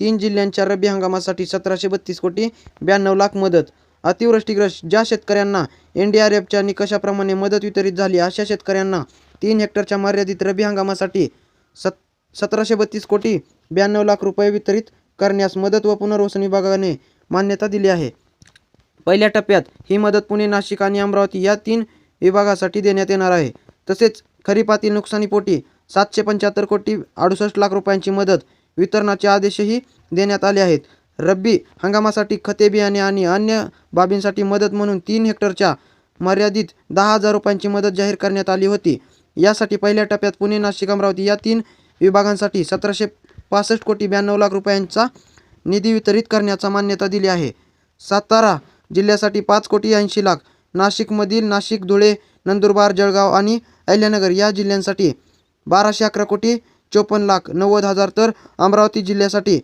तीन जिल्ह्यांच्या रब्बी हंगामासाठी सतराशे बत्तीस कोटी ब्याण्णव लाख मदत. अतिवृष्टीग्रस्त ज्या शेतकऱ्यांना एन डी आर एफच्या निकषाप्रमाणे मदत वितरित झाली अशा शेतकऱ्यांना तीन हेक्टरच्या मर्यादित रब्बी हंगामासाठी सत सतराशे बत्तीस कोटी ब्याण्णव लाख रुपये वितरित करण्यास मदत व पुनर्वसन विभागाने मान्यता दिली आहे. पहिल्या टप्प्यात ही मदत पुणे नाशिक आणि अमरावती या तीन विभागासाठी देण्यात येणार आहे. तसेच खरीपातील नुकसानीपोटी सातशे पंच्याहत्तर कोटी अडुसष्ट लाख रुपयांची मदत वितरणाचे आदेशही देण्यात आले आहेत. रब्बी हंगामासाठी खते बियाणे आणि अन्य बाबींसाठी मदत म्हणून तीन हेक्टरच्या मर्यादित दहा हजार रुपयांची मदत जाहीर करण्यात आली होती. यासाठी पहिल्या टप्प्यात पुणे नाशिक अमरावती या तीन विभागांसाठी सतराशे पासष्ट कोटी ब्याण्णव लाख रुपयांचा निधी वितरित करण्याचा मान्यता दिली आहे. सातारा जिल्ह्यासाठी पाच कोटी ऐंशी लाख नाशिकमधील नाशिक धुळे नंदुरबार जळगाव आणि अहिल्यानगर या जिल्ह्यांसाठी बाराशे अकरा कोटी चोपन्न लाख नव्वद हजार तर अमरावती जिल्ह्यासाठी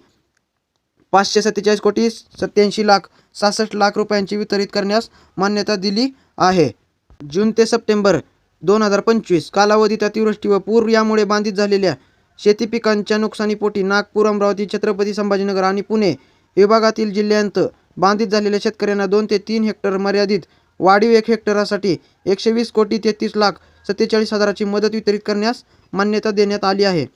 पाचशे सत्तेचाळीस कोटी सत्याऐंशी लाख सहासष्ट लाख रुपयांची वितरित करण्यास मान्यता दिली आहे. जून ते सप्टेंबर दोन हजार पंचवीस कालावधीत अतिवृष्टी व पूर यामुळे बाधित झालेल्या शेती पिकांच्या नुकसानीपोटी नागपूर अमरावती छत्रपती संभाजीनगर आणि पुणे विभागातील जिल्ह्यांत बाधित झालेल्या शेतकऱ्यांना दोन ते तीन हेक्टर मर्यादित वाढीव एक हेक्टरासाठी एकशे वीस कोटी तेहतीस लाख सत्तेचाळीस हजाराची मदत वितरित करण्यास मान्यता देण्यात आली आहे.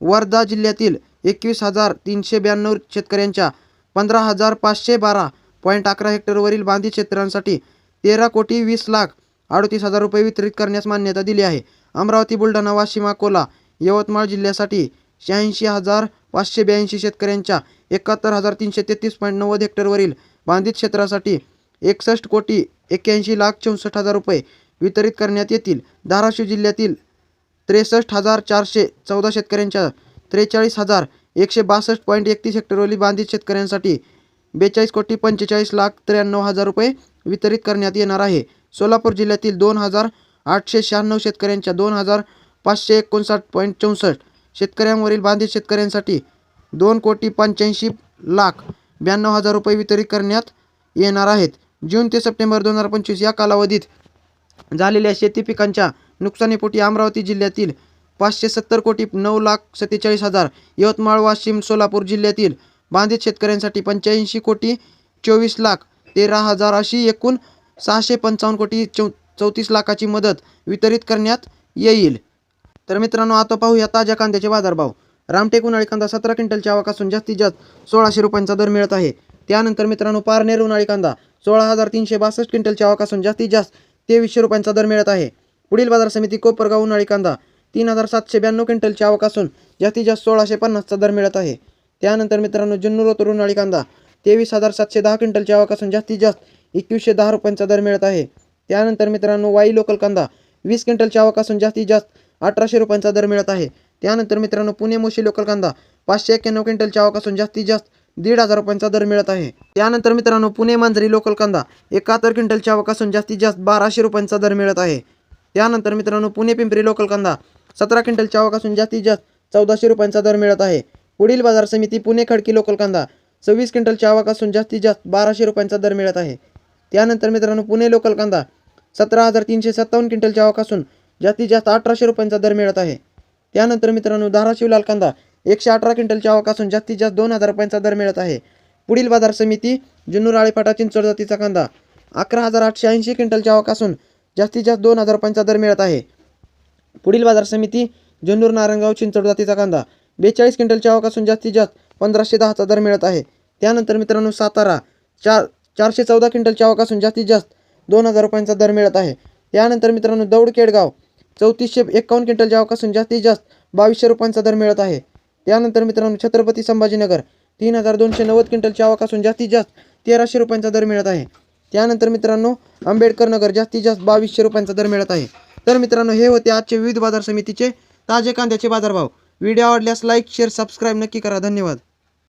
वर्धा जिल्ह्यातील एकवीस हजार तीनशे ब्याण्णव शेतकऱ्यांच्या पंधरा हजार पाचशे बारा पॉईंट अकरा हेक्टरवरील बांधित क्षेत्रांसाठी तेरा कोटी वीस लाख अडतीस हजार रुपये वितरित करण्यास मान्यता दिली आहे. अमरावती बुलढाणा वाशिम अकोला यवतमाळ जिल्ह्यासाठी शहाऐंशी हजार पाचशे ब्याऐंशी शेतकऱ्यांच्या एकाहत्तर हजार तीनशे तेहतीस पॉईंट नव्वद हेक्टरवरील बांधित क्षेत्रासाठी एकसष्ट कोटी एक्क्याऐंशी लाख चौसष्ट हजार रुपये वितरित करण्यात येतील. धाराशिव जिल्ह्यातील त्रेसष्ट हजार चारशे चौदा शेतकऱ्यांच्या त्रेचाळीस हजार एकशे बासष्ट पॉईंट एकतीस हेक्टरवरील बांधित शेतकऱ्यांसाठी बेचाळीस कोटी पंचेचाळीस लाख त्र्याण्णव हजार रुपये वितरित करण्यात येणार आहे. सोलापूर जिल्ह्यातील दोन हजार आठशे शहाण्णव शेतकऱ्यांच्या दोन हजार पाचशे एकोणसाठ पॉईंट चौसष्ट शेतकऱ्यांवरील बांधित शेतकऱ्यांसाठी दोन कोटी पंच्याऐंशी लाख ब्याण्णव हजार रुपये वितरित करण्यात येणार आहेत. जून ते सप्टेंबर दोन हजार पंचवीस या कालावधीत झालेल्या शेती पिकांच्या नुकसानीपोटी अमरावती जिल्ह्यातील पाचशे सत्तर कोटी नऊ लाख सत्तेचाळीस हजार यवतमाळ वाशिम सोलापूर जिल्ह्यातील बाधित शेतकऱ्यांसाठी पंच्याऐंशी कोटी चोवीस लाख तेरा हजार अशी एकूण सहाशे पंचावन्न कोटी चौ चौतीस लाखाची मदत वितरित करण्यात येईल. तर मित्रांनो आता पाहूया ताज्या कांद्याचे बाजारभाव. रामटेक उन्हाळी कांदा सतरा क्विंटलच्या आवाकासून जास्तीत जास्त सोळाशे रुपयांचा दर मिळत आहे. त्यानंतर मित्रांनो पारनेर उन्हाळी कांदा सोळा हजार तीनशे बासष्ट क्विंटलच्या आवाकासून जास्तीत जास्त तेवीसशे रुपयांचा दर मिळत आहे. पुढील बाजार समिती कोपरगाव उन्हाळी कांदा तीन हजार सातशे ब्याण्णव क्विंटलची आवक असून जास्तीत जास्त सोळाशे पन्नासचा दर मिळत आहे. त्यानंतर मित्रांनो जुन्नर ओतूर उन्हाळी कांदा तेवीस हजार सातशे दहा क्विंटलची आवक असून जास्तीत जास्त एकवीसशे दहा रुपयांचा दर मिळत आहे. त्यानंतर मित्रांनो वाई लोकल कांदा वीस क्विंटलची आवक असून जास्तीत जास्त अठराशे रुपयांचा दर मिळत आहे. त्यानंतर मित्रांनो पुणे मोशी लोकल कांदा पाचशे एक्क्याण्णव क्विंटलची आवक असून जास्तीत जास्त दीड हजार रुपयांचा दर मिळत आहे. त्यानंतर मित्रांनो पुणे मांजरी लोकल कांदा एकाहत्तर क्विंटलच्या आवकासून जास्तीत जास्त बाराशे रुपयांचा दर मिळत आहे. त्यानंतर मित्रांनो पुणे पिंपरी लोकल कांदा सतरा क्विंटलच्या आवकासून जास्तीत जास्त चौदाशे रुपयांचा दर मिळत आहे. पुढील बाजार समिती पुणे खडकी लोकल कांदा सव्वीस क्विंटलच्या आवकासून जास्तीत जास्त बाराशे रुपयांचा दर मिळत आहे. त्यानंतर मित्रांनो पुणे लोकल कांदा सतरा हजार तीनशे सत्तावन्न क्विंटलच्या आवकासून जास्तीत जास्त अठराशे रुपयांचा दर मिळत आहे. त्यानंतर मित्रांनो धाराशिव लाल कांदा एकशे अठरा क्विंटलच्या आवकासून जास्तीत जास्त दोन हजार रुपयांचा दर मिळत आहे. पुढील बाजार समिती जुन्नूर आळेपाटा चिंचवड जातीचा कांदा. अकरा हजार आठशे ऐंशी क्विंटलच्या आवकासून जास्तीत जास्त दोन हजार रुपयांचा दर मिळत आहे. पुढील बाजार समिती जुन्नूर नारायणगाव चिंचवड जातीचा कांदा. बेचाळीस क्विंटलच्या आवकासून जास्तीत जास्त पंधराशे दहाचा दर मिळत आहे. त्यानंतर मित्रांनो सातारा चार चारशे चौदा क्विंटलच्या आवकासून जास्तीत जास्त दोन हजार रुपयांचा दर मिळत आहे. त्यानंतर मित्रांनो दौड केडगाव चौतीसशे एकावन्न क्विंटलच्या आवकासून जास्तीत जास्त बावीसशे रुपयांचा दर मिळत आहे. त्यानंतर मित्रांनो छत्रपती संभाजीनगर तीन हजार दोनशे नव्वद क्विंटलच्या आवकासून जास्तीत जास्त तेराशे रुपयांचा दर मिळत आहे. त्यानंतर मित्रांनो आंबेडकर नगर जास्तीत जास्त बावीसशे रुपयांचा दर मिळत आहे. तर मित्रांनो हे होते आजचे विविध बाजार समितीचे ताजे कांद्याचे बाजारभाव. व्हिडिओ आवडल्यास लाईक शेअर सबस्क्राईब नक्की करा. धन्यवाद.